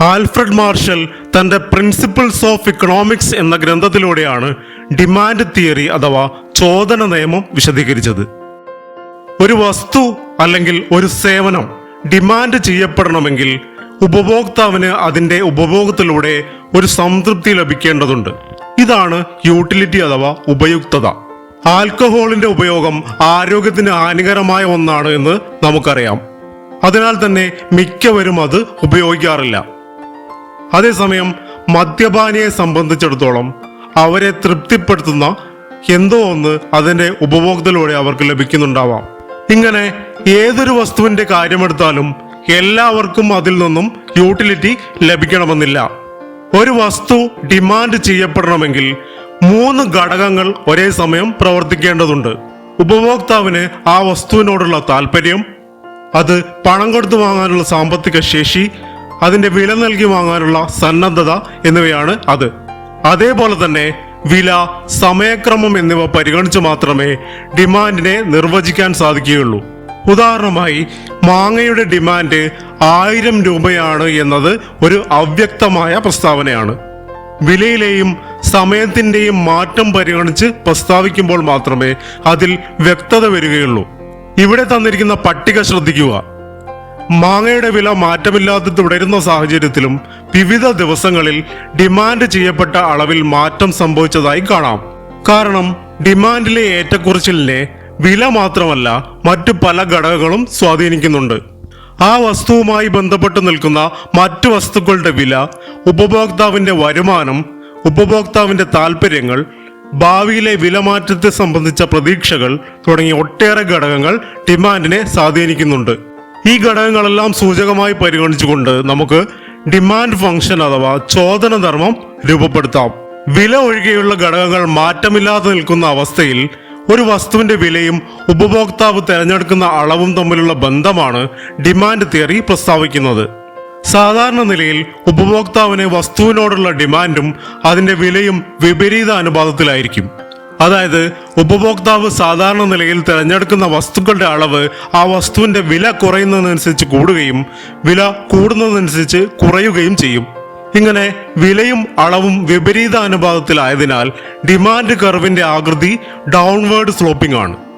Alfred Marshall തന്റെ principles of economics എന്ന ഗ്രന്ഥത്തിലൂടെയാണ് ഡിമാൻഡ് തിയറി അഥവാ ചോദന നിയമം വിശദീകരിച്ചത്. ഒരു വസ്തു അല്ലെങ്കിൽ ഒരു സേവനം ഡിമാൻഡ് ചെയ്യപ്പെടണമെങ്കിൽ ഉപഭോക്താവിന് അതിന്റെ ഉപഭോഗത്തിലൂടെ ഒരു സംതൃപ്തി ലഭിക്കേണ്ടതുണ്ട്. ഇതാണ് യൂട്ടിലിറ്റി അഥവാ ഉപയുക്തത. ആൽക്കഹോളിന്റെ ഉപയോഗം ആരോഗ്യത്തിന് ഹാനികരമായ ഒന്നാണ് എന്ന് നമുക്കറിയാം. അതിനാൽ തന്നെ മിക്കവരും അത് ഉപയോഗിക്കാറില്ല. അതേസമയം മദ്യപാനിയെ സംബന്ധിച്ചിടത്തോളം അവരെ തൃപ്തിപ്പെടുത്തുന്ന എന്തോ ഒന്ന് അതിന്റെ ഉപഭോഗത്തിലൂടെ അവർക്ക് ലഭിക്കുന്നുണ്ടാവാം. ഇങ്ങനെ ഏതൊരു വസ്തുവിന്റെ കാര്യമെടുത്താലും എല്ലാവർക്കും അതിൽ നിന്നും യൂട്ടിലിറ്റി ലഭിക്കണമെന്നില്ല. ഒരു വസ്തു ഡിമാൻഡ് ചെയ്യപ്പെടണമെങ്കിൽ മൂന്ന് ഘടകങ്ങൾ ഒരേ സമയം പ്രവർത്തിക്കേണ്ടതുണ്ട്. ഉപഭോക്താവിന് ആ വസ്തുവിനോടുള്ള താല്പര്യം അത് പണം കൊടുത്തു വാങ്ങാനുള്ള സാമ്പത്തിക ശേഷി അതിന്റെ വില നൽകി വാങ്ങാനുള്ള സന്നദ്ധത എന്നിവയാണ് അത്. അതേപോലെ തന്നെ വില സമയക്രമം എന്നിവ പരിഗണിച്ച് മാത്രമേ ഡിമാൻഡിനെ നിർവചിക്കാൻ സാധിക്കുകയുള്ളൂ. ഉദാഹരണമായി മാങ്ങയുടെ ഡിമാൻഡ് ആയിരം രൂപയാണ് എന്നത് ഒരു അവ്യക്തമായ പ്രസ്താവനയാണ്. വിലയിലെയും സമയത്തിന്റെയും മാറ്റം പരിഗണിച്ച് പ്രസ്താവിക്കുമ്പോൾ മാത്രമേ അതിൽ വ്യക്തത വരികയുള്ളൂ. ഇവിടെ തന്നിരിക്കുന്ന പട്ടിക ശ്രദ്ധിക്കുക. മാങ്ങയുടെ വില മാറ്റമില്ലാതെ തുടരുന്ന സാഹചര്യത്തിലും വിവിധ ദിവസങ്ങളിൽ ഡിമാൻഡ് ചെയ്യപ്പെട്ട അളവിൽ മാറ്റം സംഭവിച്ചതായി കാണാം. കാരണം ഡിമാൻഡിലെ ഏറ്റക്കുറച്ചിലിനെ വില മാത്രമല്ല മറ്റു പല ഘടകങ്ങളും സ്വാധീനിക്കുന്നുണ്ട്. ആ വസ്തുവുമായി ബന്ധപ്പെട്ട് നിൽക്കുന്ന മറ്റു വസ്തുക്കളുടെ വില ഉപഭോക്താവിന്റെ വരുമാനം ഉപഭോക്താവിന്റെ താല്പര്യങ്ങൾ ഭാവിയിലെ വിലമാറ്റത്തെ സംബന്ധിച്ച പ്രതീക്ഷകൾ തുടങ്ങിയ ഒട്ടേറെ ഘടകങ്ങൾ ഡിമാൻഡിനെ സ്വാധീനിക്കുന്നുണ്ട്. ഈ ഘടകങ്ങളെല്ലാം സൂചകമായി പരിഗണിച്ചുകൊണ്ട് നമുക്ക് ഡിമാൻഡ് ഫംഗ്ഷൻ അഥവാ ചോദന ധർമ്മം രൂപപ്പെടുത്താം. വില ഒഴികെയുള്ള ഘടകങ്ങൾ മാറ്റമില്ലാതെ നിൽക്കുന്ന അവസ്ഥയിൽ ഒരു വസ്തുവിന്റെ വിലയും ഉപഭോക്താവ് തിരഞ്ഞെടുക്കുന്ന അളവും തമ്മിലുള്ള ബന്ധമാണ് ഡിമാൻഡ് തിയറി പ്രസ്താവിക്കുന്നത്. സാധാരണ നിലയിൽ ഉപഭോക്താവിന് വസ്തുവിനോടുള്ള ഡിമാൻഡും അതിന്റെ വിലയും വിപരീത അനുപാതത്തിലായിരിക്കും. അതായത് ഉപഭോക്താവ് സാധാരണ നിലയിൽ തിരഞ്ഞെടുക്കുന്ന വസ്തുക്കളുടെ അളവ് ആ വസ്തുവിന്റെ വില കുറയുന്നതിനനുസരിച്ച് കൂടുകയും വില കൂടുന്നതനുസരിച്ച് കുറയുകയും ചെയ്യും. ഇങ്ങനെ വിലയും അളവും വിപരീത അനുപാതത്തിലായതിനാൽ ഡിമാൻഡ് കർവിന്റെ ആകൃതി ഡൗൺവേർഡ് സ്ലോപ്പിംഗ് ആണ്.